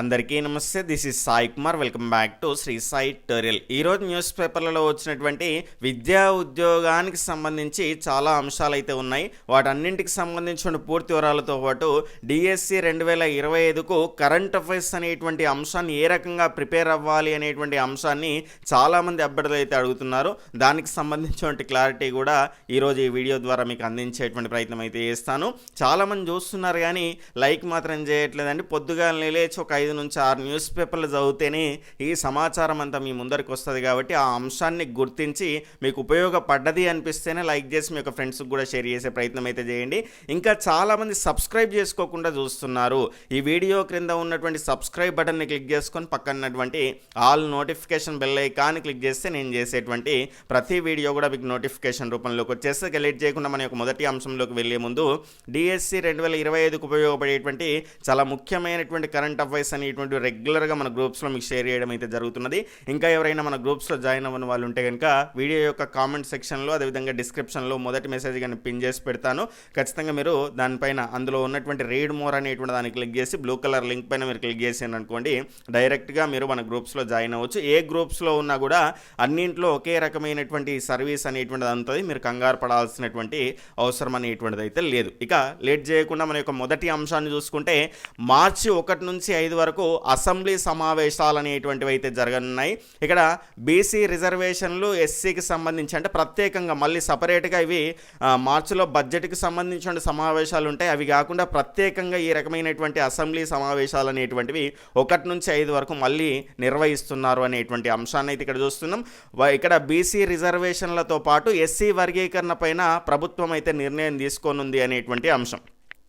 అందరికీ నమస్తే this is Sai Kumar. Welcome back to Shri Sai టోరియల్ ఈరోజు న్యూస్ పేపర్లలో వచ్చినటువంటి విద్యా ఉద్యోగానికి సంబంధించి చాలా అంశాలు అయితే ఉన్నాయి. వాటన్నింటికి సంబంధించిన పూర్తి వివరాలతో పాటు డిఎస్సి రెండు వేల ఇరవై ఐదుకు కరెంట్ అఫైర్స్ అనేటువంటి అంశాన్ని ఏ రకంగా ప్రిపేర్ అవ్వాలి అనేటువంటి అంశాన్ని చాలామంది అభ్యర్థులు అయితే అడుగుతున్నారు. దానికి సంబంధించినటువంటి క్లారిటీ కూడా ఈరోజు ఈ వీడియో ద్వారా మీకు అందించేటువంటి ప్రయత్నం అయితే చేస్తాను. చాలామంది చూస్తున్నారు కానీ లైక్ మాత్రం చేయట్లేదండి. పొద్దుగా లేచి ఒక ఐదు నుంచి ఆరు న్యూస్ పేపర్లు చదివితేనే ఈ సమాచారం అంతా మీ ముందరికి వస్తుంది కాబట్టి ఆ అంశాన్ని గుర్తించి మీకు ఉపయోగపడ్డది అనిపిస్తేనే లైక్ చేసి మీ యొక్క ఫ్రెండ్స్కి కూడా షేర్ చేసే ప్రయత్నం అయితే చేయండి. ఇంకా చాలామంది సబ్స్క్రైబ్ చేసుకోకుండా చూస్తున్నారు. ఈ వీడియో క్రింద ఉన్నటువంటి సబ్స్క్రైబ్ బటన్ని క్లిక్ చేసుకొని పక్కనటువంటి ఆల్ నోటిఫికేషన్ బెల్ ఐకాన్ని క్లిక్ చేస్తే నేను చేసేటువంటి ప్రతి వీడియో కూడా మీకు నోటిఫికేషన్ రూపంలోకి వచ్చేస్తే లేట్ చేయకుండా మన యొక్క మొదటి అంశంలోకి వెళ్ళే ముందు డిఎస్సి రెండు వేల ఇరవై ఐదుకు ఉపయోగపడేటువంటి చాలా ముఖ్యమైనటువంటి కరెంట్ అఫైర్స్ అనేటువంటి రెగ్యులర్గా మన గ్రూప్స్లో మీకు షేర్ చేయడం అయితే జరుగుతున్నది. ఇంకా ఎవరైనా మన గ్రూప్స్లో జాయిన్ అవ్వని వాళ్ళు ఉంటే కనుక వీడియో యొక్క కామెంట్ సెక్షన్లో అదేవిధంగా డిస్క్రిప్షన్లో మొదటి మెసేజ్ కానీ పిన్ చేసి పెడతాను. ఖచ్చితంగా మీరు దానిపైన అందులో ఉన్నటువంటి రీడ్ మోర్ అనేటువంటి దాన్ని క్లిక్ చేసి బ్లూ కలర్ లింక్ పైన మీరు క్లిక్ చేసాను అనుకోండి డైరెక్ట్గా మీరు మన గ్రూప్స్లో జాయిన్ అవ్వచ్చు. ఏ గ్రూప్స్లో ఉన్నా కూడా అన్నింట్లో ఒకే రకమైనటువంటి సర్వీస్ అనేటువంటిది అంతది మీరు కంగారు పడాల్సినటువంటి అవసరం అనేటువంటిది అయితే లేదు. ఇక లేట్ చేయకుండా మన యొక్క మొదటి అంశాన్ని చూసుకుంటే మార్చి ఒకటి నుంచి ఐదు వరకు అసెంబ్లీ సమావేశాలు అనేటువంటివి అయితే జరగనున్నాయి. ఇక్కడ బీసీ రిజర్వేషన్లు ఎస్సీకి సంబంధించి అంటే ప్రత్యేకంగా మళ్ళీ సపరేట్గా ఇవి మార్చిలో బడ్జెట్కి సంబంధించిన సమావేశాలు ఉంటాయి అవి కాకుండా ప్రత్యేకంగా ఈ రకమైనటువంటి అసెంబ్లీ సమావేశాలు అనేటువంటివి ఒకటి నుంచి ఐదు వరకు మళ్ళీ నిర్వహిస్తున్నారు అనేటువంటి అంశాన్ని అయితే ఇక్కడ చూస్తున్నాం. ఇక్కడ బీసీ రిజర్వేషన్లతో పాటు ఎస్సీ వర్గీకరణ పైన ప్రభుత్వం అయితే నిర్ణయం తీసుకోనుంది అనేటువంటి అంశం.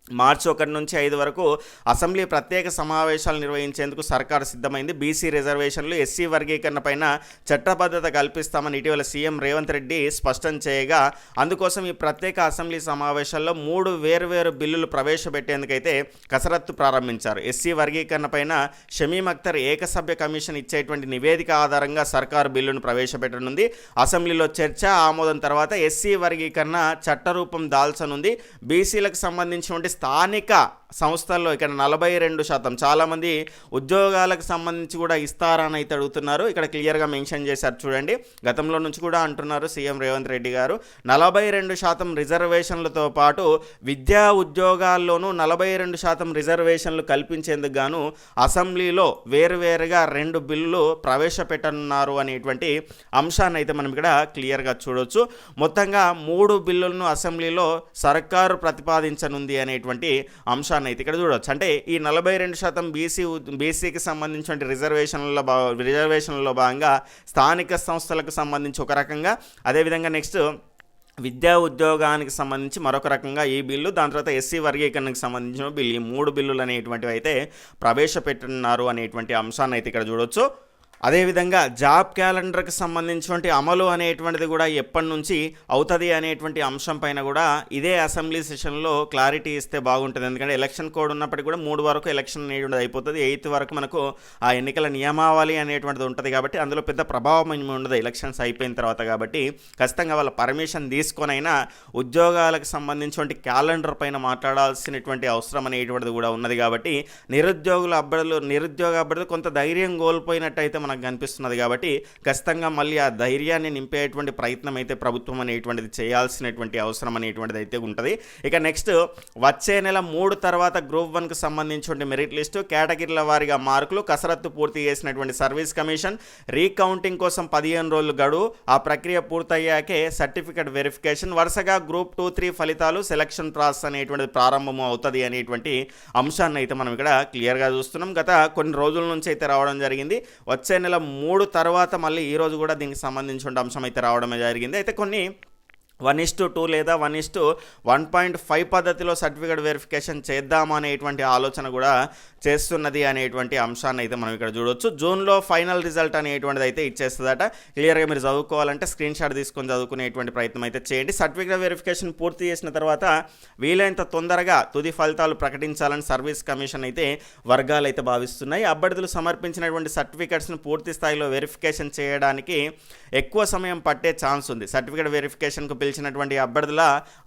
మార్చి ఒకటి నుంచి ఐదు వరకు అసెంబ్లీ ప్రత్యేక సమావేశాలు నిర్వహించేందుకు సర్కారు సిద్ధమైంది. బీసీ రిజర్వేషన్లు ఎస్సీ వర్గీకరణ పైన చట్టబద్ధత కల్పిస్తామని ఇటీవల సీఎం రేవంత్ రెడ్డి స్పష్టం చేయగా అందుకోసం ఈ ప్రత్యేక అసెంబ్లీ సమావేశాల్లో మూడు వేర్వేరు బిల్లులు ప్రవేశపెట్టేందుకైతే కసరత్తు ప్రారంభించారు. ఎస్సీ వర్గీకరణ పైన షమీం అఖ్తర్ ఏకసభ్య కమిషన్ ఇచ్చేటువంటి నివేదిక ఆధారంగా సర్కారు బిల్లును ప్రవేశపెట్టనుంది. అసెంబ్లీలో చర్చ ఆమోదం తర్వాత ఎస్సీ వర్గీకరణ చట్టరూపం దాల్చనుంది. బీసీలకు సంబంధించినటువంటి స్థానిక సంస్థల్లో ఇక్కడ నలభై రెండు శాతం చాలామంది ఉద్యోగాలకు సంబంధించి కూడా ఇస్తారని అయితే అడుగుతున్నారు. ఇక్కడ క్లియర్గా మెన్షన్ చేశారు చూడండి. గతంలో నుంచి కూడా అంటున్నారు సీఎం రేవంత్ రెడ్డి గారు. నలభై రెండు శాతం రిజర్వేషన్లతో పాటు విద్యా ఉద్యోగాల్లోనూ నలభై రెండు శాతం రిజర్వేషన్లు కల్పించేందుకు గాను అసెంబ్లీలో వేరువేరుగా రెండు బిల్లులు ప్రవేశపెట్టనున్నారు అనేటువంటి అంశాన్ని అయితే మనం ఇక్కడ క్లియర్గా చూడొచ్చు. మొత్తంగా మూడు బిల్లులను అసెంబ్లీలో సర్కారు ప్రతిపాదించనుంది అనే అనేటువంటి అంశాన్ని అయితే ఇక్కడ చూడవచ్చు అంటే ఈ నలభై రెండు శాతం బీసీ బీసీకి సంబంధించిన రిజర్వేషన్లలో భా రిజర్వేషన్లలో భాగంగా స్థానిక సంస్థలకు సంబంధించి ఒక రకంగా అదేవిధంగా నెక్స్ట్ విద్యా ఉద్యోగానికి సంబంధించి మరొక రకంగా ఈ బిల్లు దాని తర్వాత ఎస్సీ వర్గీకరణకు సంబంధించిన బిల్లు ఈ మూడు బిల్లులు అనేటువంటివి అయితే ప్రవేశపెట్టున్నారు అనేటువంటి అంశాన్ని అయితే ఇక్కడ చూడొచ్చు. అదేవిధంగా జాబ్ క్యాలెండర్కి సంబంధించినటువంటి అమలు అనేటువంటిది కూడా ఎప్పటి నుంచి అవుతుంది అనేటువంటి అంశం పైన కూడా ఇదే అసెంబ్లీ సెషన్లో క్లారిటీ ఇస్తే బాగుంటుంది. ఎందుకంటే ఎలక్షన్ కోడ్ ఉన్నప్పటికీ కూడా మూడు వరకు ఎలక్షన్ అనేటువంటిది అయిపోతుంది. ఎయిత్ వరకు మనకు ఆ ఎన్నికల నియమావళి అనేటువంటిది ఉంటుంది కాబట్టి అందులో పెద్ద ప్రభావం ఏమి ఉండదు. ఎలక్షన్స్ అయిపోయిన తర్వాత కాబట్టి ఖచ్చితంగా వాళ్ళ పర్మిషన్ తీసుకొనైనా ఉద్యోగాలకు సంబంధించినటువంటి క్యాలెండర్ పైన మాట్లాడాల్సినటువంటి అవసరం అనేటువంటిది కూడా ఉన్నది కాబట్టి నిరుద్యోగుల అభ్యర్థులు నిరుద్యోగ అభ్యర్థులు కొంత ధైర్యం కోల్పోయినట్టయితే మనకు కనిపిస్తున్నది కాబట్టి ఖచ్చితంగా మళ్ళీ ఆ ధైర్యాన్ని నింపేటువంటి ప్రయత్నం అయితే ప్రభుత్వం అనేటువంటిది చేయాల్సినటువంటి అవసరం అనేటువంటిది అయితే ఉంటుంది. ఇక నెక్స్ట్ వచ్చే నెల మూడు తర్వాత గ్రూప్ వన్కి సంబంధించిన మెరిట్ లిస్టు కేటగిరీల వారిగా మార్కులు కసరత్తు పూర్తి చేసినటువంటి సర్వీస్ కమిషన్ రీకౌంటింగ్ కోసం పదిహేను రోజులు గడువు ఆ ప్రక్రియ పూర్తయ్యాకే సర్టిఫికెట్ వెరిఫికేషన్ వరుసగా గ్రూప్ టూ త్రీ ఫలితాలు సెలక్షన్ ప్రాసెస్ అనేటువంటిది ప్రారంభం అవుతుంది అనేటువంటి అంశాన్ని అయితే మనం ఇక్కడ క్లియర్గా చూస్తున్నాం. గత కొన్ని రోజుల నుంచి అయితే రావడం జరిగింది. వచ్చే నెల మూడు తర్వాత మళ్ళీ ఈ రోజు కూడా దీనికి సంబంధించిన అంశం అయితే రావడమే జరిగింది. అయితే కొన్ని వన్ ఇస్ టు టూ లేదా one is to one point five పద్ధతిలో సర్టిఫికేట్ వెరిఫికేషన్ చేద్దామా అనేటువంటి ఆలోచన కూడా చేస్తున్నది అనేటువంటి అంశాన్ని అయితే మనం ఇక్కడ చూడొచ్చు. జూన్లో ఫైనల్ రిజల్ట్ అనేటువంటిది అయితే ఇచ్చేస్తుందట. క్లియర్గా మీరు చదువుకోవాలంటే స్క్రీన్ షాట్ తీసుకొని చదువుకునేటువంటి ప్రయత్నం అయితే చేయండి. సర్టిఫికేట్ వెరిఫికేషన్ పూర్తి చేసిన తర్వాత వీలైనంత తొందరగా తుది ఫలితాలు ప్రకటించాలని సర్వీస్ కమిషన్ అయితే వర్గాలు అయితే భావిస్తున్నాయి. అభ్యర్థులు సమర్పించినటువంటి సర్టిఫికేట్స్ను పూర్తి స్థాయిలో వెరిఫికేషన్ చేయడానికి ఎక్కువ సమయం పట్టే ఛాన్స్ ఉంది. సర్టిఫికేట్ వెరిఫికేషన్కు పిలిచినటువంటి అభ్యర్థుల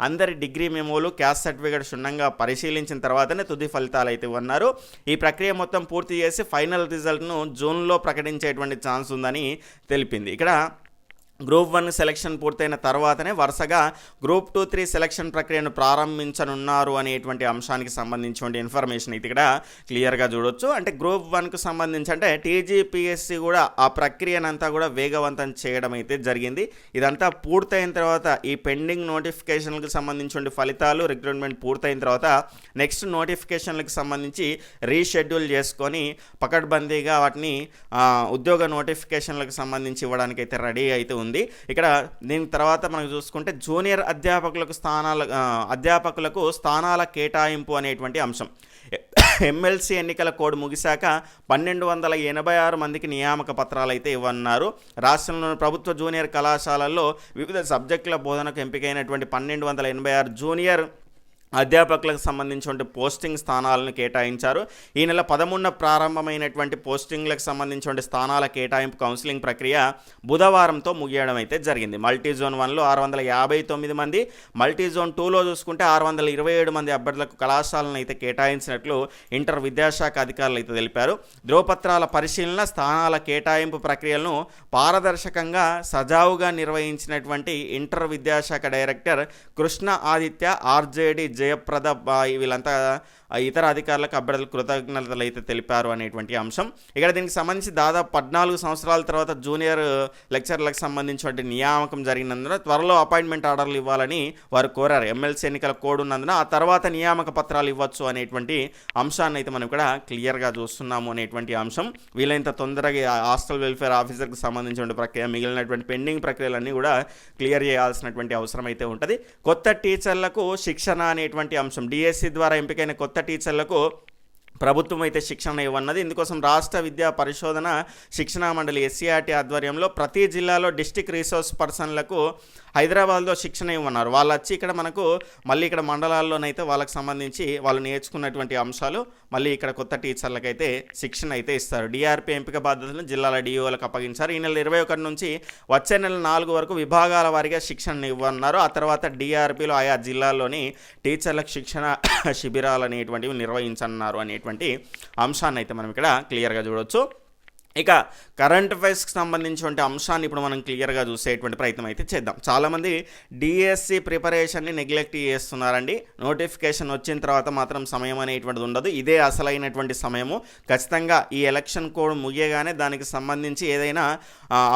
అందరి డిగ్రీ మెమోలు క్యాస్ట్ సర్టిఫికేట్ క్షుణ్ణంగా పరిశీలించిన తర్వాతనే తుది ఫలితాలు అయితే ఉన్నారు. ఈ ప్రక్రియ మొత్తం పూర్తి చేసి ఫైనల్ రిజల్ట్ను జూన్లో ప్రకటించేటువంటి ఛాన్స్ ఉందని తెలిపింది. ఇక్కడ గ్రూప్ వన్ సెలక్షన్ పూర్తయిన తర్వాతనే వరుసగా గ్రూప్ టూ త్రీ సెలక్షన్ ప్రక్రియను ప్రారంభించనున్నారు అనేటువంటి అంశానికి సంబంధించిన ఇన్ఫర్మేషన్ అయితే ఇక్కడ క్లియర్గా చూడొచ్చు. అంటే గ్రూప్ వన్కు సంబంధించి అంటే టీజీపీఎస్సీ కూడా ఆ ప్రక్రియనంతా కూడా వేగవంతం చేయడం అయితే జరిగింది. ఇదంతా పూర్తయిన తర్వాత ఈ పెండింగ్ నోటిఫికేషన్లకు సంబంధించిన ఫలితాలు రిక్రూట్మెంట్ పూర్తయిన తర్వాత నెక్స్ట్ నోటిఫికేషన్లకు సంబంధించి రీషెడ్యూల్ చేసుకొని పకడ్బందీగా వాటిని ఉద్యోగ నోటిఫికేషన్లకు సంబంధించి ఇవ్వడానికి అయితే రెడీ అయితే ఉంది. ఇక్కడ దీని తర్వాత మనం చూసుకుంటే జూనియర్ అధ్యాపకులకు స్థానాల అధ్యాపకులకు స్థానాల కేటాయింపు అనేటువంటి అంశం. ఎమ్మెల్సీ ఎన్నికల కోడ్ ముగిశాక పన్నెండు వందల ఎనభై ఆరు మందికి నియామక పత్రాలు అయితే ఇవ్వన్నారు. రాష్ట్రంలోని ప్రభుత్వ జూనియర్ కళాశాలల్లో వివిధ సబ్జెక్టుల బోధనకు ఎంపికైనటువంటి పన్నెండు వందల ఎనభై ఆరు జూనియర్ అధ్యాపకులకు సంబంధించిన పోస్టింగ్ స్థానాలను కేటాయించారు. ఈ నెల పదమూడున ప్రారంభమైనటువంటి పోస్టింగ్లకు సంబంధించిన స్థానాల కేటాయింపు కౌన్సిలింగ్ ప్రక్రియ బుధవారంతో ముగియడం అయితే జరిగింది. మల్టీ జోన్ వన్లో ఆరు వందల యాభై తొమ్మిది మంది మల్టీ జోన్ టూలో చూసుకుంటే ఆరు వందల ఇరవై ఏడు మంది అభ్యర్థులకు కళాశాలను అయితే కేటాయించినట్లు ఇంటర్ విద్యాశాఖ అధికారులు అయితే తెలిపారు. ధ్రువపత్రాల పరిశీలన స్థానాల కేటాయింపు ప్రక్రియలను పారదర్శకంగా సజావుగా నిర్వహించినటువంటి ఇంటర్ విద్యాశాఖ డైరెక్టర్ కృష్ణ ఆదిత్య ఆర్జేడి జయప్రద వీళ్ళంతా ఇతర అధికారులకు అభ్యర్థులు కృతజ్ఞతలు అయితే తెలిపారు అనేటువంటి అంశం. ఇక్కడ దీనికి సంబంధించి దాదాపు పద్నాలుగు సంవత్సరాల తర్వాత జూనియర్ లెక్చర్లకు సంబంధించిన నియామకం జరిగినందున త్వరలో అపాయింట్మెంట్ ఆర్డర్లు ఇవ్వాలని వారు కోరారు. ఎమ్మెల్సీ ఎన్నికల కోడ్ ఉన్నందున ఆ తర్వాత నియామక పత్రాలు ఇవ్వచ్చు అనేటువంటి అంశాన్ని అయితే మనం ఇక్కడ క్లియర్గా చూస్తున్నాము అనేటువంటి అంశం. వీలైనంత తొందరగా హాస్టల్ వెల్ఫేర్ ఆఫీసర్కి సంబంధించిన ప్రక్రియ మిగిలినటువంటి పెండింగ్ ప్రక్రియలన్నీ కూడా క్లియర్ చేయాల్సినటువంటి అవసరం అయితే ఉంటుంది. కొత్త టీచర్లకు శిక్షణ అనేటువంటి అంశం. డిఎస్సి ద్వారా ఎంపికైన కొత్త టీచర్లకు ప్రభుత్వం అయితే శిక్షణ ఇవ్వన్నది ఇందుకోసం రాష్ట్ర విద్యా పరిశోధన శిక్షణా మండలి ఎస్సీఆర్టీ ఆధ్వర్యంలో ప్రతి జిల్లాలో డిస్టిక్ రీసోర్స్ పర్సన్లకు హైదరాబాద్లో శిక్షణ ఇవ్వన్నారు వాళ్ళు వచ్చి ఇక్కడ మనకు మళ్ళీ ఇక్కడ మండలాల్లోనైతే వాళ్ళకి సంబంధించి వాళ్ళు నేర్చుకున్నటువంటి అంశాలు మళ్ళీ ఇక్కడ కొత్త టీచర్లకైతే శిక్షణ అయితే ఇస్తారు. డిఆర్పీ ఎంపిక బాధ్యతలను జిల్లాల డిఓలకు అప్పగించారు. ఈ నెల ఇరవై ఒకటి నుంచి వచ్చే నెల నాలుగు వరకు విభాగాల వారీగా శిక్షణ ఇవ్వన్నారు ఆ తర్వాత డిఆర్పిలో ఆయా జిల్లాల్లోని టీచర్లకు శిక్షణ శిబిరాలు అనేటువంటివి నిర్వహించన్నారు అనేటువంటి అంశాన్ని అయితే మనం ఇక్కడ క్లియర్గా చూడొచ్చు. ఇక కరెంట్ అఫైర్స్కి సంబంధించినటువంటి అంశాన్ని ఇప్పుడు మనం క్లియర్గా చూసేటువంటి ప్రయత్నం అయితే చేద్దాం. చాలామంది డిఎస్సి ప్రిపరేషన్ని నెగ్లెక్ట్ చేస్తున్నారండి. నోటిఫికేషన్ వచ్చిన తర్వాత మాత్రం సమయం అనేటువంటిది ఉండదు. ఇదే అసలైనటువంటి సమయము. ఖచ్చితంగా ఈ ఎలక్షన్ కోడ్ ముగియగానే దానికి సంబంధించి ఏదైనా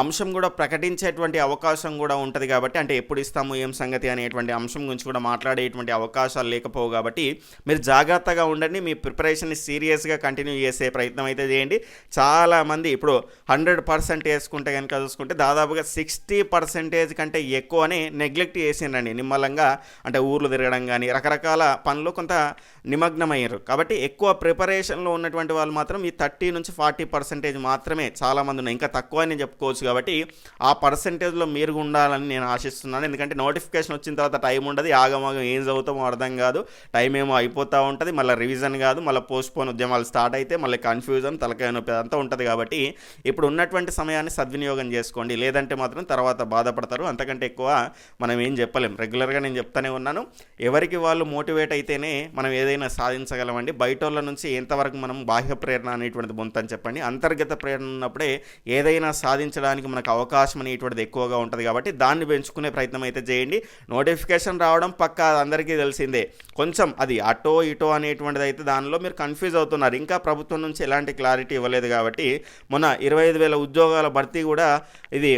అంశం కూడా ప్రకటించేటువంటి అవకాశం కూడా ఉంటుంది కాబట్టి అంటే ఎప్పుడు ఇస్తాము ఏం సంగతి అనేటువంటి అంశం గురించి కూడా మాట్లాడేటువంటి అవకాశాలు లేకపోవు కాబట్టి మీరు జాగ్రత్తగా ఉండండి. మీ ప్రిపరేషన్ని సీరియస్గా కంటిన్యూ చేసే ప్రయత్నం అయితే చేయండి. చాలామంది ఇప్పుడు హండ్రెడ్ పర్సెంట్ వేసుకుంటే కనుక చూసుకుంటే దాదాపుగా సిక్స్టీ పర్సెంటేజ్ కంటే ఎక్కువనే నెగ్లెక్ట్ చేసిండండి నిమ్మలంగా అంటే ఊర్లు తిరగడం కానీ రకరకాల పనులు కొంత నిమగ్నమయ్యారు. కాబట్టి ఎక్కువ ప్రిపరేషన్లో ఉన్నటువంటి వాళ్ళు మాత్రం ఈ థర్టీ నుంచి ఫార్టీ పర్సెంటేజ్ మాత్రమే చాలామంది ఉన్నాయి ఇంకా తక్కువ అని చెప్పుకోవచ్చు కాబట్టి ఆ పర్సెంటేజ్లో మీరు ఉండాలని నేను ఆశిస్తున్నాను. ఎందుకంటే నోటిఫికేషన్ వచ్చిన తర్వాత టైం ఉండదు. ఆగమాగం ఏం చదువుతామో అర్థం కాదు. టైం ఏమో అయిపోతూ ఉంటుంది. మళ్ళీ రివిజన్ కాదు. మళ్ళీ పోస్ట్ పోన్ ఉద్యమాలు స్టార్ట్ అయితే మళ్ళీ కన్ఫ్యూజన్ తలకాయ నొప్పి అంతా ఉంటుంది కాబట్టి ఇప్పుడు ఉన్నటువంటి సమయాన్ని సద్వినియోగం చేసుకోండి. లేదంటే మాత్రం తర్వాత బాధపడతారు. అంతకంటే ఎక్కువ మనం ఏం చెప్పలేం. రెగ్యులర్గా నేను చెప్తానే ఉన్నాను. ఎవరికి వాళ్ళు మోటివేట్ అయితేనే మనం ఏదైనా సాధించగలమండి. బయట వాళ్ళ నుంచి ఎంతవరకు మనం బాహ్య ప్రేరణ అనేటువంటిది పొందుతాను చెప్పండి. అంతర్గత ప్రేరణ ఉన్నప్పుడే ఏదైనా సాధించడానికి మనకు అవకాశం అనేటువంటిది ఎక్కువగా ఉంటుంది కాబట్టి దాన్ని పెంచుకునే ప్రయత్నం అయితే చేయండి. నోటిఫికేషన్ రావడం పక్క అందరికీ తెలిసిందే. కొంచెం అది అటో ఇటో అనేటువంటిది అయితే దానిలో మీరు కన్ఫ్యూజ్ అవుతున్నారు. ఇంకా ప్రభుత్వం నుంచి ఎలాంటి క్లారిటీ ఇవ్వలేదు కాబట్టి మొన్న ఇరవై ఐదు వేల ఉద్యోగాల భర్తీ కూడా ఇది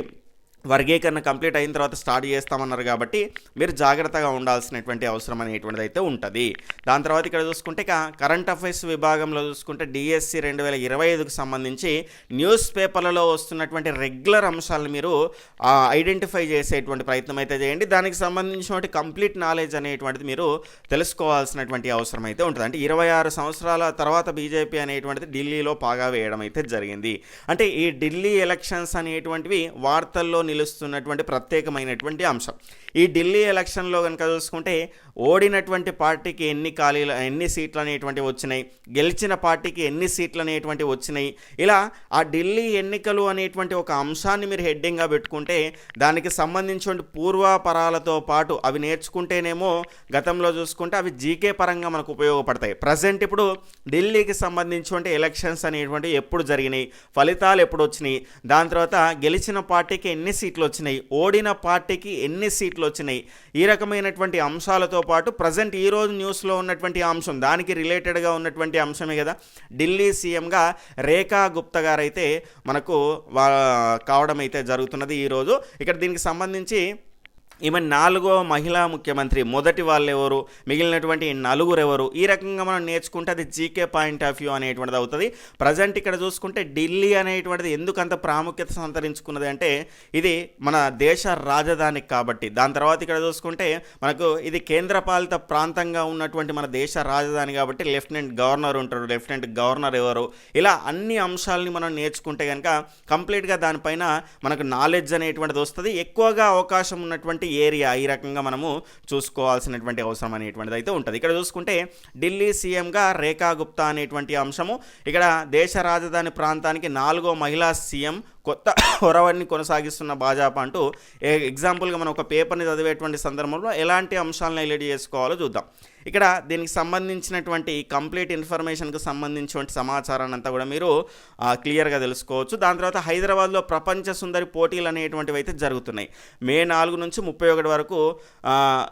వర్గీకరణ కంప్లీట్ అయిన తర్వాత స్టార్ట్ చేస్తామన్నారు కాబట్టి మీరు జాగ్రత్తగా ఉండాల్సినటువంటి అవసరం అనేటువంటిది అయితే ఉంటుంది. దాని తర్వాత ఇక్కడ చూసుకుంటే ఇక కరెంట్ అఫైర్స్ విభాగంలో చూసుకుంటే డిఎస్సి రెండు వేల ఇరవై ఐదుకు సంబంధించి న్యూస్ పేపర్లలో వస్తున్నటువంటి రెగ్యులర్ అంశాలను మీరు ఐడెంటిఫై చేసేటువంటి ప్రయత్నం అయితే చేయండి. దానికి సంబంధించినటువంటి కంప్లీట్ నాలెడ్జ్ అనేటువంటిది మీరు తెలుసుకోవాల్సినటువంటి అవసరం అయితే ఉంటుంది. అంటే ఇరవై ఆరు సంవత్సరాల తర్వాత బీజేపీ అనేటువంటిది ఢిల్లీలో పాగా వేయడం అయితే జరిగింది. అంటే ఈ ఢిల్లీ ఎలక్షన్స్ అనేటువంటివి వార్తల్లో నిలుస్తున్నటువంటి ప్రత్యేకమైనటువంటి అంశం. ఈ ఢిల్లీ ఎలక్షన్లో కనుక చూసుకుంటే ఓడినటువంటి పార్టీకి ఎన్ని ఖాళీలు ఎన్ని సీట్లు అనేటువంటివి వచ్చినాయి గెలిచిన పార్టీకి ఎన్ని సీట్లు అనేటువంటివి వచ్చినాయి. ఇలా ఆ ఢిల్లీ ఎన్నికలు అనేటువంటి ఒక అంశాన్ని మీరు హెడ్డింగ్గా పెట్టుకుంటే దానికి సంబంధించిన పూర్వాపరాలతో పాటు అవి నేర్చుకుంటేనేమో గతంలో చూసుకుంటే అవి జీకే పరంగా మనకు ఉపయోగపడతాయి. ప్రజెంట్ ఇప్పుడు ఢిల్లీకి సంబంధించిన ఎలక్షన్స్ అనేటువంటి ఎప్పుడు జరిగినాయి ఫలితాలు ఎప్పుడు వచ్చినాయి దాని తర్వాత గెలిచిన పార్టీకి ఎన్ని సీట్లు వచ్చినాయి ఓడిన పార్టీకి ఎన్ని సీట్లు వచ్చినాయి ఈ రకమైనటువంటి అంశాలతో పాటు ప్రజెంట్ ఈరోజు న్యూస్లో ఉన్నటువంటి అంశం దానికి రిలేటెడ్గా ఉన్నటువంటి అంశమే కదా. ఢిల్లీ సీఎంగా రేఖా గుప్తా గారైతే మనకు వా కావడం అయితే జరుగుతున్నది ఈరోజు ఇక్కడ దీనికి సంబంధించి ఈమె నాలుగో మహిళా ముఖ్యమంత్రి. మొదటి వాళ్ళు ఎవరు మిగిలినటువంటి నలుగురు ఎవరు ఈ రకంగా మనం నేర్చుకుంటే అది జీకే పాయింట్ ఆఫ్ వ్యూ అనేటువంటిది అవుతుంది. ప్రజెంట్ ఇక్కడ చూసుకుంటే ఢిల్లీ అనేటువంటిది ఎందుకు అంత ప్రాముఖ్యత సంతరించుకున్నది అంటే ఇది మన దేశ రాజధాని కాబట్టి. దాని తర్వాత ఇక్కడ చూసుకుంటే మనకు ఇది కేంద్రపాలిత ప్రాంతంగా ఉన్నటువంటి మన దేశ రాజధాని కాబట్టి లెఫ్టినెంట్ గవర్నర్ ఉంటారు లెఫ్టినెంట్ గవర్నర్ ఎవరు? ఇలా అన్ని అంశాలని మనం నేర్చుకుంటే కనుక కంప్లీట్గా దానిపైన మనకు నాలెడ్జ్ అనేటువంటిది వస్తుంది. ఎక్కువగా అవకాశం ఉన్నటువంటి ఏరియా ఈ రకంగా మనము చూసుకోవాల్సినటువంటి అవసరం అనేటువంటిది అయితే ఉంటుంది. ఇక్కడ చూసుకుంటే ఢిల్లీ సీఎంగా రేఖా గుప్తా అనేటువంటి అంశము. ఇక్కడ దేశ రాజధాని ప్రాంతానికి నాలుగో మహిళా సీఎం కొత్త హొరవడిని కొనసాగిస్తున్న భాజపా అంటూ ఎగ్జాంపుల్గా మనం ఒక పేపర్ని చదివేటువంటి సందర్భంలో ఎలాంటి అంశాలను హైలైట్ చేసుకోవాలో చూద్దాం. ఇక్కడ దీనికి సంబంధించినటువంటి కంప్లీట్ ఇన్ఫర్మేషన్కు సంబంధించినటువంటి సమాచారాన్ని అంతా కూడా మీరు క్లియర్గా తెలుసుకోవచ్చు. దాని తర్వాత హైదరాబాద్లో ప్రపంచ సుందరి పోటీలు అనేటువంటివి అయితే జరుగుతున్నాయి. మే నాలుగు నుంచి ముప్పై ఒకటి వరకు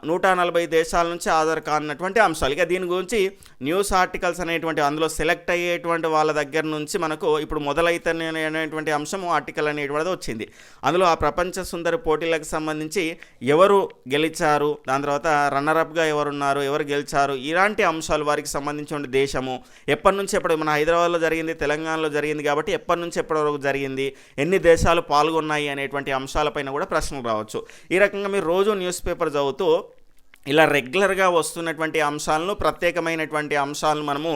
నూట నలభై దేశాల నుంచి ఆధార్ కానటువంటి అంశాలు. ఇక దీని గురించి న్యూస్ ఆర్టికల్స్ అనేటువంటి అందులో సెలెక్ట్ అయ్యేటువంటి వాళ్ళ దగ్గర నుంచి మనకు ఇప్పుడు మొదలైతే అనేటువంటి అంశం ఆర్టికల్ అనేటువంటిది వచ్చింది. అందులో ఆ ప్రపంచ సుందరి పోటీలకు సంబంధించి ఎవరు గెలిచారు దాని తర్వాత రన్నరప్గా ఎవరున్నారు ఎవరు గెలిచారు ఇలాంటి అంశాలు వారికి సంబంధించిన దేశము. ఎప్పటి నుంచి ఎప్పుడు మన హైదరాబాద్లో జరిగింది తెలంగాణలో జరిగింది కాబట్టి ఎప్పటి నుంచి ఎప్పటి వరకు జరిగింది ఎన్ని దేశాలు పాల్గొన్నాయి అనేటువంటి అంశాలపైన కూడా ప్రశ్నలు రావచ్చు. ఈ రకంగా మీరు రోజు న్యూస్ పేపర్ చదువుతూ ఇలా రెగ్యులర్గా వస్తున్నటువంటి అంశాలను ప్రత్యేకమైనటువంటి అంశాలను మనము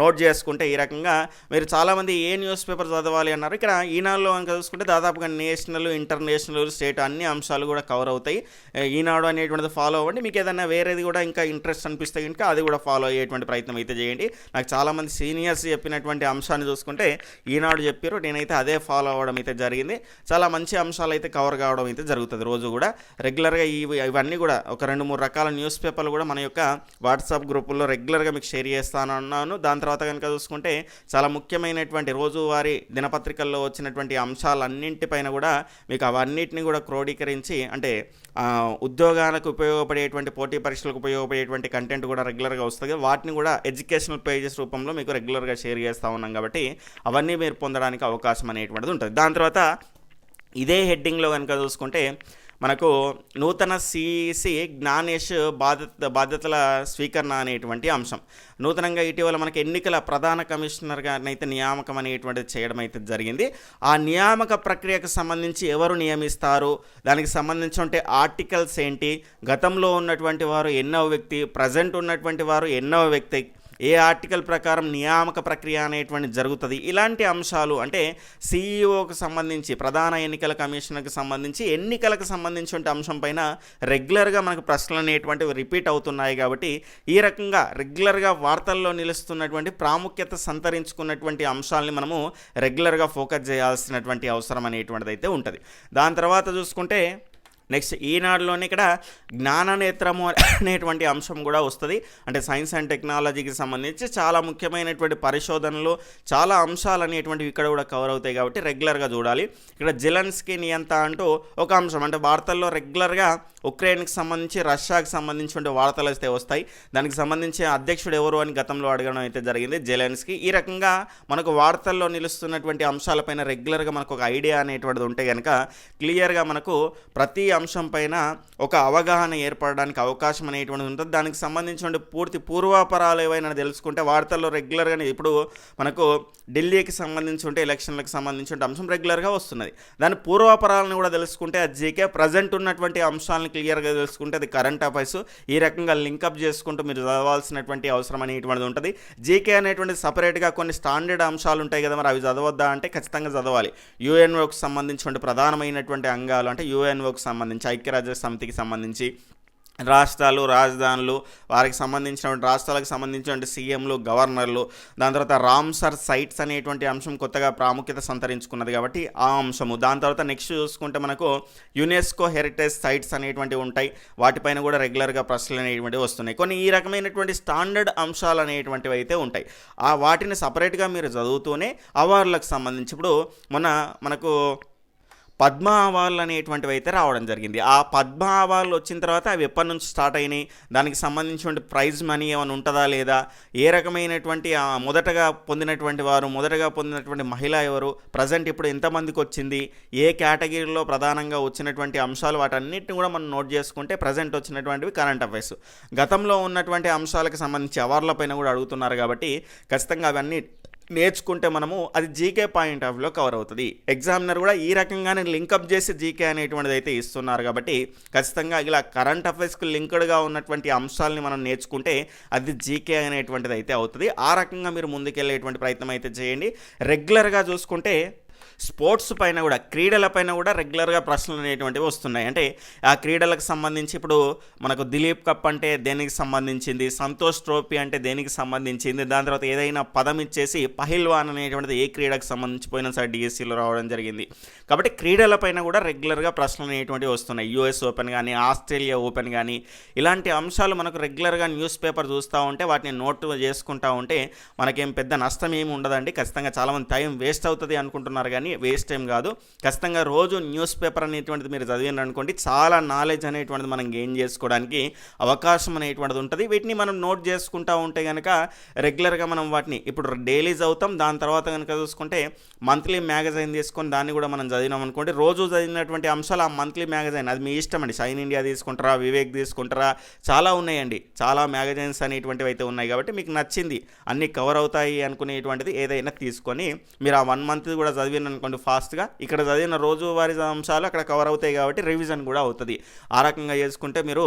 నోట్ చేసుకుంటే ఈ రకంగా మీరు చాలామంది ఏ న్యూస్ పేపర్ చదవాలి అన్నారు. ఇక్కడ ఈనాడులో కనుక చూసుకుంటే దాదాపుగా నేషనల్ ఇంటర్నేషనల్ స్టేట్ అన్ని అంశాలు కూడా కవర్ అవుతాయి. ఈనాడు అనేటువంటిది ఫాలో అవ్వండి. మీకు ఏదైనా వేరేది కూడా ఇంకా ఇంట్రెస్ట్ అనిపిస్తే కనుక అది కూడా ఫాలో అయ్యేటువంటి ప్రయత్నం అయితే చేయండి. నాకు చాలామంది సీనియర్స్ చెప్పినటువంటి అంశాన్ని చూసుకుంటే ఈనాడు చెప్పారు. నేనైతే అదే ఫాలో అవ్వడం అయితే జరిగింది. చాలా మంచి అంశాలు అయితే కవర్ కావడం అయితే జరుగుతుంది రోజు కూడా. రెగ్యులర్గా ఇవి ఇవన్నీ కూడా ఒక రెండు మూడు రకాల న్యూస్ పేపర్లు కూడా మన యొక్క వాట్సాప్ గ్రూపుల్లో రెగ్యులర్గా మీకు షేర్ చేస్తాను అన్నాను. దాని తర్వాత కనుక చూసుకుంటే చాలా ముఖ్యమైనటువంటి రోజువారీ దినపత్రికల్లో వచ్చినటువంటి అంశాలన్నింటిపైన కూడా మీకు అవన్నిటిని కూడా క్రోడీకరించి అంటే ఉద్యోగాలకు ఉపయోగపడేటువంటి పోటీ పరీక్షలకు ఉపయోగపడేటువంటి కంటెంట్ కూడా రెగ్యులర్గా వస్తుంది. వాటిని కూడా ఎడ్యుకేషనల్ పేజెస్ రూపంలో మీకు రెగ్యులర్గా షేర్ చేస్తూ ఉన్నాం కాబట్టి అవన్నీ మీరు పొందడానికి అవకాశం అనేటువంటిది ఉంటుంది. దాని తర్వాత ఇదే హెడ్డింగ్లో కనుక చూసుకుంటే మనకు నూతన సిసి జ్ఞానేష్ బాధ్యత బాధ్యతల స్వీకరణ అనేటువంటి అంశం. నూతనంగా ఇటీవల మనకి ఎన్నికల ప్రధాన కమిషనర్ గారిని అయితే నియామకం అనేటువంటిది చేయడం అయితే జరిగింది. ఆ నియామక ప్రక్రియకు సంబంధించి ఎవరు నియమిస్తారు? దానికి సంబంధించి ఆర్టికల్స్ ఏంటి? గతంలో ఉన్నటువంటి వారు ఎన్నో వ్యక్తి ప్రజెంట్ ఉన్నటువంటి వారు ఎన్నో వ్యక్తి ఏ ఆర్టికల్ ప్రకారం నియామక ప్రక్రియ అనేటువంటి జరుగుతుంది? ఇలాంటి అంశాలు అంటే సీఈఓకి సంబంధించి ప్రధాన ఎన్నికల కమిషనర్కి సంబంధించి ఎన్నికలకు సంబంధించిన అంశం పైన రెగ్యులర్గా మనకు ప్రశ్నలు అనేటువంటివి రిపీట్ అవుతున్నాయి కాబట్టి ఈ రకంగా రెగ్యులర్గా వార్తల్లో నిలుస్తున్నటువంటి ప్రాముఖ్యత సంతరించుకున్నటువంటి అంశాలని మనము రెగ్యులర్గా ఫోకస్ చేయాల్సినటువంటి అవసరం అనేటువంటిది అయితే ఉంటుంది. దాని తర్వాత చూసుకుంటే నెక్స్ట్ ఈనాడులోనే ఇక్కడ జ్ఞాననేత్రము అనేటువంటి అంశం కూడా వస్తుంది. అంటే సైన్స్ అండ్ టెక్నాలజీకి సంబంధించి చాలా ముఖ్యమైనటువంటి పరిశోధనలు చాలా అంశాలు అనేటువంటివి ఇక్కడ కూడా కవర్ అవుతాయి కాబట్టి రెగ్యులర్గా చూడాలి. ఇక్కడ జిలన్స్కి నియంత అంటూ ఒక అంశం అంటే వార్తల్లో రెగ్యులర్గా ఉక్రెయిన్కి సంబంధించి రష్యాకి సంబంధించిన వార్తలు అయితే వస్తాయి. దానికి సంబంధించి అధ్యక్షుడు ఎవరు అని గతంలో అడగడం అయితే జరిగింది జెలెన్స్కి. ఈ రకంగా మనకు వార్తల్లో నిలుస్తున్నటువంటి అంశాలపైన రెగ్యులర్గా మనకు ఒక ఐడియా అనేటువంటిది ఉంటే కనుక క్లియర్గా మనకు ప్రతి అంశం పైన ఒక అవగాహన ఏర్పడడానికి అవకాశం అనేటువంటిది ఉంటుంది. దానికి సంబంధించిన పూర్తి పూర్వాపరాలు ఏవైనా తెలుసుకుంటే వార్తల్లో రెగ్యులర్గా ఇప్పుడు మనకు ఢిల్లీకి సంబంధించి ఉంటే ఎలక్షన్లకు సంబంధించిన అంశం రెగ్యులర్గా వస్తున్నది. దాని పూర్వాపరాలను కూడా తెలుసుకుంటే అది జీకే ప్రజెంట్ ఉన్నటువంటి అంశాలను క్లియర్గా తెలుసుకుంటే అది కరెంట్ అఫైర్స్. ఈ రకంగా లింకప్ చేసుకుంటూ మీరు చదవాల్సినటువంటి అవసరం అనేటువంటిది ఉంటుంది. జీకే అనేటువంటి సపరేట్గా కొన్ని స్టాండర్డ్ అంశాలు ఉంటాయి కదా మరి అవి చదవద్దా అంటే ఖచ్చితంగా చదవాలి. యుఎన్ఓకి సంబంధించిన ప్రధానమైనటువంటి అంగాలు అంటే యుఎన్ఓకి సంబంధించి సంబంధించి ఐక్యరాజ్య సమితికి సంబంధించి రాష్ట్రాలు రాజధానులు వారికి సంబంధించినటువంటి రాష్ట్రాలకు సంబంధించినటువంటి సీఎంలు గవర్నర్లు దాని తర్వాత రామ్సర్ సైట్స్ అనేటువంటి అంశం కొత్తగా ప్రాముఖ్యత సంతరించుకున్నది కాబట్టి ఆ అంశము. దాని తర్వాత నెక్స్ట్ చూసుకుంటే మనకు యునెస్కో హెరిటేజ్ సైట్స్ అనేటువంటివి ఉంటాయి. వాటిపైన కూడా రెగ్యులర్గా ప్రశ్నలు అనేటువంటివి వస్తున్నాయి. కొన్ని ఈ రకమైనటువంటి స్టాండర్డ్ అంశాలు అనేటువంటివి అయితే ఉంటాయి. ఆ వాటిని సపరేట్గా మీరు చదువుతూనే అవార్డులకు సంబంధించి ఇప్పుడు మొన్న మనకు పద్మ అవార్డులు అనేటువంటివి అయితే రావడం జరిగింది. ఆ పద్మ అవార్డులు వచ్చిన తర్వాత అవి ఎప్పటి నుంచి స్టార్ట్ అయినాయి? దానికి సంబంధించిన ప్రైజ్ మనీ ఏమైనా ఉంటుందా లేదా? ఏ రకమైనటువంటి మొదటగా పొందినటువంటి వారు మొదటగా పొందినటువంటి మహిళ ఎవరు? ప్రజెంట్ ఇప్పుడు ఎంతమందికి వచ్చింది? ఏ కేటగిరీలో ప్రధానంగా వచ్చినటువంటి అంశాలు? వాటన్నిటిని కూడా మనం నోట్ చేసుకుంటే ప్రజెంట్ వచ్చినటువంటివి కరెంట్ అఫైర్స్. గతంలో ఉన్నటువంటి అంశాలకు సంబంధించి అవార్డులపైన కూడా అడుగుతున్నారు కాబట్టి ఖచ్చితంగా అవన్నీ నేర్చుకుంటే మనము అది జీకే పాయింట్ ఆఫ్ వ్యూలో కవర్ అవుతుంది. ఎగ్జామినర్ కూడా ఈ రకంగానే లింకప్ చేసి జీకే అనేటువంటిది అయితే ఇస్తున్నారు కాబట్టి ఖచ్చితంగా ఇలా కరెంట్ అఫైర్స్కి లింక్డ్గా ఉన్నటువంటి అంశాలని మనం నేర్చుకుంటే అది జీకే అనేటువంటిది అయితే అవుతుంది. ఆ రకంగా మీరు ముందుకెళ్ళేటువంటి ప్రయత్నం అయితే చేయండి. రెగ్యులర్గా చూసుకుంటే స్పోర్ట్స్ పైన కూడా క్రీడల పైన కూడా రెగ్యులర్గా ప్రశ్నలు అనేటువంటివి వస్తున్నాయి. అంటే ఆ క్రీడలకు సంబంధించి ఇప్పుడు మనకు దిలీప్ కప్ అంటే దేనికి సంబంధించింది సంతోష్ ట్రోఫీ అంటే దేనికి సంబంధించింది దాని తర్వాత ఏదైనా పదం ఇచ్చేసి పహిల్వాన్ అనేటువంటిది ఏ క్రీడకు సంబంధించి పోయినా సరే డిఎస్సిలో రావడం జరిగింది. కాబట్టి క్రీడల పైన కూడా రెగ్యులర్గా ప్రశ్నలు అనేటువంటివి వస్తున్నాయి. యూఎస్ ఓపెన్ కానీ ఆస్ట్రేలియా ఓపెన్ కానీ ఇలాంటి అంశాలు మనకు రెగ్యులర్గా న్యూస్ పేపర్ చూస్తూ ఉంటే వాటిని నోట్ చేసుకుంటూ ఉంటే మనకేం పెద్ద నష్టం ఏమి ఉండదండి. ఖచ్చితంగా చాలామంది టైం వేస్ట్ అవుతుంది అనుకుంటున్నారు కానీ వేస్ట్ టైం కాదు. ఖచ్చితంగా రోజు న్యూస్ పేపర్ అనేటువంటిది మీరు చదివినారు అనుకోండి చాలా నాలెడ్జ్ అనేటువంటిది మనం గెయిన్ చేసుకోవడానికి అవకాశం అనేటువంటిది ఉంటుంది. వీటిని మనం నోట్ చేసుకుంటూ ఉంటే కనుక రెగ్యులర్గా మనం వాటిని ఇప్పుడు డైలీ చదువుతాం దాని తర్వాత కనుక చూసుకుంటే మంత్లీ మ్యాగజైన్ తీసుకొని దాన్ని కూడా మనం చదివినాం అనుకోండి రోజు చదివినటువంటి అంశాలు ఆ మంత్లీ మ్యాగజైన్ అది మీ ఇష్టం అండి. షైన్ ఇండియా తీసుకుంటారా వివేక్ తీసుకుంటారా చాలా ఉన్నాయండి. చాలా మ్యాగజైన్స్ అనేటువంటివి అయితే ఉన్నాయి కాబట్టి మీకు నచ్చింది అన్నీ కవర్ అవుతాయి అనుకునేటువంటిది ఏదైనా తీసుకొని మీరు ఆ వన్ మంత్ కూడా చదివిన అనుకోండి ఫాస్ట్గా ఇక్కడ చదివిన రోజువారీ అంశాలు అక్కడ కవర్ అవుతాయి కాబట్టి రివిజన్ కూడా అవుతుంది. ఆ రకంగా చేసుకుంటే మీరు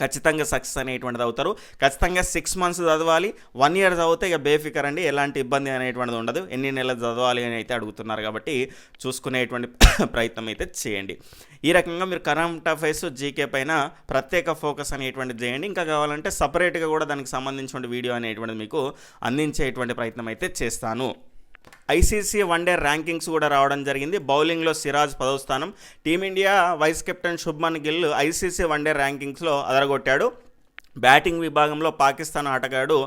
ఖచ్చితంగా సక్సెస్ అనేటువంటిది అవుతారు. ఖచ్చితంగా సిక్స్ మంత్స్ చదవాలి. వన్ ఇయర్ చదివితే ఇక బేఫికర్ అండి. ఎలాంటి ఇబ్బంది అనేటువంటిది ఉండదు. ఎన్ని నెలలు చదవాలి అని అయితే అడుగుతున్నారు కాబట్టి చూసుకునేటువంటి ప్రయత్నం అయితే చేయండి. ఈ రకంగా మీరు కరెంట్ అఫైర్స్ జీకే పైన ప్రత్యేక ఫోకస్ అనేటువంటిది చేయండి. ఇంకా కావాలంటే సపరేట్గా కూడా దానికి సంబంధించిన వీడియో అనేటువంటిది మీకు అందించేటువంటి ప్రయత్నం అయితే చేస్తాను. ఐసీసీ వన్డే ర్యాంకింగ్స్ కూడా రావడం జరిగింది. బౌలింగ్లో సిరాజ్ పదవ స్థానం. Team India vice captain Shubman Gill ICC one day ర్యాంకింగ్స్లో అదరగొట్టాడు. బ్యాటింగ్ విభాగంలో పాకిస్తాన్ ఆటగాడు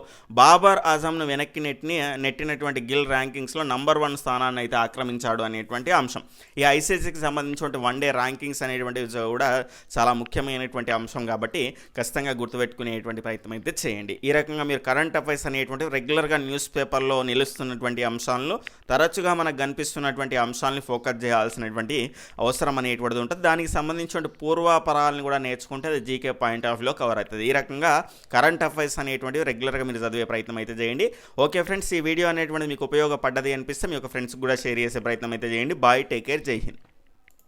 బాబర్ ఆజంను వెనక్కి నెట్టిని నెట్టినటువంటి గిల్ ర్యాంకింగ్స్లో నంబర్ వన్ స్థానాన్ని అయితే ఆక్రమించాడు అనేటువంటి అంశం. ఈ ఐసీసీకి సంబంధించినటువంటి వన్ డే ర్యాంకింగ్స్ అనేటువంటివి కూడా చాలా ముఖ్యమైనటువంటి అంశం కాబట్టి ఖచ్చితంగా గుర్తుపెట్టుకునేటువంటి ప్రయత్నం అయితే చేయండి. ఈ రకంగా మీరు కరెంట్ అఫైర్స్ అనేటువంటి రెగ్యులర్గా న్యూస్ పేపర్లో నిలుస్తున్నటువంటి అంశాలను తరచుగా మనకు కనిపిస్తున్నటువంటి అంశాలని ఫోకస్ చేయాల్సినటువంటి అవసరం అనేటువంటిది ఉంటుంది. దానికి సంబంధించిన పూర్వాపరాలను కూడా నేర్చుకుంటే అది జీకే పాయింట్ ఆఫ్ వ్యూలో కవర్ అవుతుంది. ఈ రకంగా కరెంట్ అఫైర్స్ అనేటువంటివి రెగ్యులర్గా మీరు చదివే ప్రయత్నం అయితే చేయండి. ఓకే ఫ్రెండ్స్ ఈ వీడియో అనేటువంటిది మీకు ఉపయోగపడ్డది అనిపిస్తే మీ యొక్క ఫ్రెండ్స్కి కూడా షేర్ చేసే ప్రయత్నం అయితే చేయండి. బాయ్ టేక్ కేర్ జై హింద్.